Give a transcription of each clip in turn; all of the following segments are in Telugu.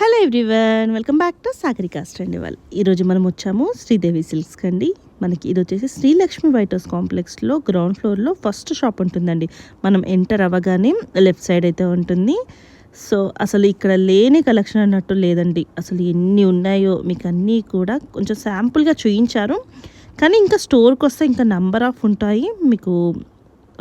Hello everyone welcome back to సాగరికాస్ట్ అండి వాళ్ళు ఈరోజు మనం వచ్చాము శ్రీదేవి సిల్క్స్కి అండి మనకి ఇది వచ్చేసి శ్రీలక్ష్మి వైట్ హౌస్ కాంప్లెక్స్లో గ్రౌండ్ ఫ్లోర్లో ఫస్ట్ షాప్ ఉంటుందండి. మనం ఎంటర్ అవ్వగానే లెఫ్ట్ సైడ్ అయితే ఉంటుంది. సో అసలు ఇక్కడ లేని కలెక్షన్ అన్నట్టు లేదండి. అసలు ఎన్ని ఉన్నాయో మీకు అన్నీ కూడా కొంచెం శాంపుల్గా చూయించారు కానీ ఇంకా స్టోర్కి వస్తే ఇంకా నంబర్ ఆఫ్ ఉంటాయి. మీకు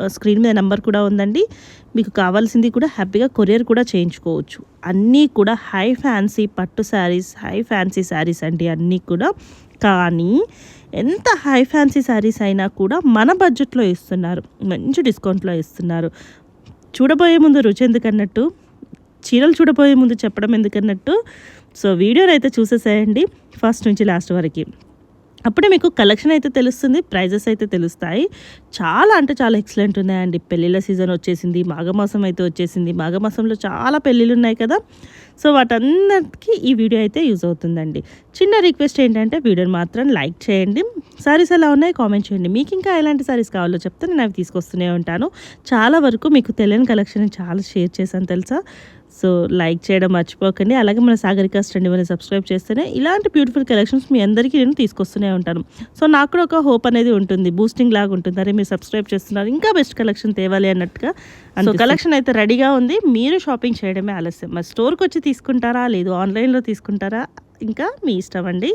స్క్రీన్ మీద నెంబర్ కూడా ఉందండి. మీకు కావాల్సింది కూడా హ్యాపీగా కొరియర్ కూడా చేయించుకోవచ్చు. అన్నీ కూడా హై ఫ్యాన్సీ పట్టు శారీస్ హై ఫ్యాన్సీ శారీస్ అండి అన్నీ కూడా. కానీ ఎంత హై ఫ్యాన్సీ శారీస్ అయినా కూడా మన బడ్జెట్లో ఇస్తున్నారు. మంచి డిస్కౌంట్లో ఇస్తున్నారు. చూడబోయే ముందు రుచి ఎందుకన్నట్టు? చీరలు చూడబోయే ముందు చెప్పడం ఎందుకన్నట్టు? సో వీడియోని అయితే చూసేసేయండి. ఫస్ట్ నుంచి లాస్ట్ వరకు. అప్పుడే మీకు కలెక్షన్ అయితే తెలుస్తుంది ప్రైజెస్ అయితే తెలుస్తాయి. చాలా అంటే చాలా ఎక్సలెంట్ ఉన్నాయండి. పెళ్ళిళ్ళ సీజన్ వచ్చేసింది మాఘమాసం అయితే వచ్చేసింది. మాఘమాసంలో చాలా పెళ్ళిళ్ళు ఉన్నాయి కదా. సో వాటందరికీ ఈ వీడియో అయితే యూజ్ అవుతుందండి. చిన్న రిక్వెస్ట్ ఏంటంటే వీడియోని మాత్రం లైక్ చేయండి. సారీస్ ఎలా ఉన్నాయి? కామెంట్ చేయండి. మీకు ఇంకా ఎలాంటి సారీస్ కావాలో చెప్తే నేను అవి తీసుకొస్తూనే ఉంటాను. చాలా వరకు మీకు తెలియని కలెక్షన్ చాలా షేర్ చేశాను తెలుసా? సో లైక్ చేయడం మర్చిపోకండి. అలాగే మన సాగరికా స్టండి అని సబ్స్క్రైబ్ చేస్తేనే ఇలాంటి బ్యూటిఫుల్ కలెక్షన్స్ మీ అందరికీ నేను తీసుకొస్తూనే ఉంటాను. సో నాకు కూడా ఒక హోప్ అనేది ఉంటుంది. బూస్టింగ్ లాగా ఉంటుంది. అరే మీరు సబ్స్క్రైబ్ చేస్తున్నారు. ఇంకా బెస్ట్ కలెక్షన్ తేవాలి అన్నట్టుగా సో కలెక్షన్ అయితే రెడీగా ఉంది. మీరు షాపింగ్ చేయడమే ఆలస్యం. మరి స్టోర్కి వచ్చి తీసుకుంటారా? లేదు ఆన్లైన్లో తీసుకుంటారా? ఇంకా మీ ఇష్టం అండి.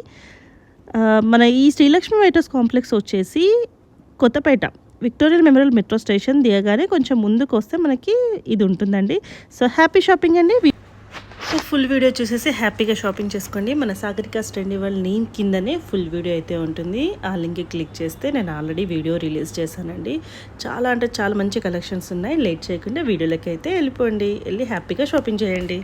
మన ఈ శ్రీలక్ష్మి వెయిటర్స్ కాంప్లెక్స్ వచ్చేసి Kothapet Victoria memorial metro station దిగగానే కొంచెం ముందుకు వస్తే మనకి ఇది ఉంటుందండి. సో హ్యాపీ షాపింగ్ అండి. సో ఫుల్ వీడియో చూసేసి హ్యాపీగా షాపింగ్ చేసుకోండి. మన సాగరిక స్టెండి వాళ్ళ నేమ్ కిందనే ఫుల్ వీడియో అయితే ఉంటుంది. ఆ లింక్ క్లిక్ చేస్తే నేను ఆల్రెడీ వీడియో రిలీజ్ చేశానండి. చాలా అంటే చాలా మంచి కలెక్షన్స్ ఉన్నాయి. లేట్ చేయకుండా వీడియోలకి అయితే వెళ్ళిపోండి. వెళ్ళి హ్యాపీగా షాపింగ్ చేయండి.